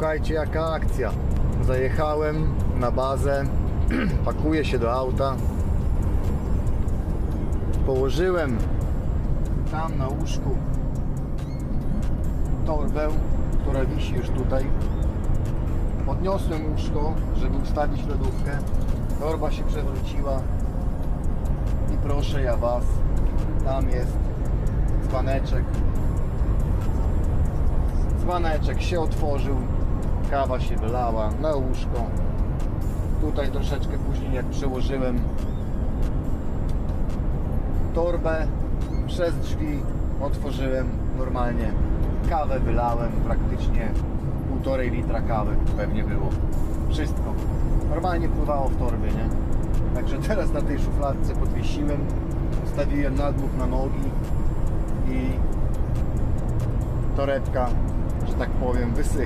Słuchajcie, jaka akcja. Zajechałem na bazę, pakuję się do auta. Położyłem tam na łóżku torbę, która wisi już tutaj. Podniosłem łóżko, żeby ustawić lodówkę. Torba się przewróciła. I proszę ja Was, tam jest dzbaneczek. Dzbaneczek się otworzył, kawa się wylała na łóżko. Tutaj troszeczkę później jak przełożyłem torbę przez drzwi, otworzyłem normalnie, kawę wylałem, praktycznie półtorej litra kawy pewnie było. Wszystko. Normalnie pływało w torbie, nie? Także teraz na tej szufladce podwiesiłem, stawiłem nadmuch na nogi i torebka, że tak powiem, wysycha.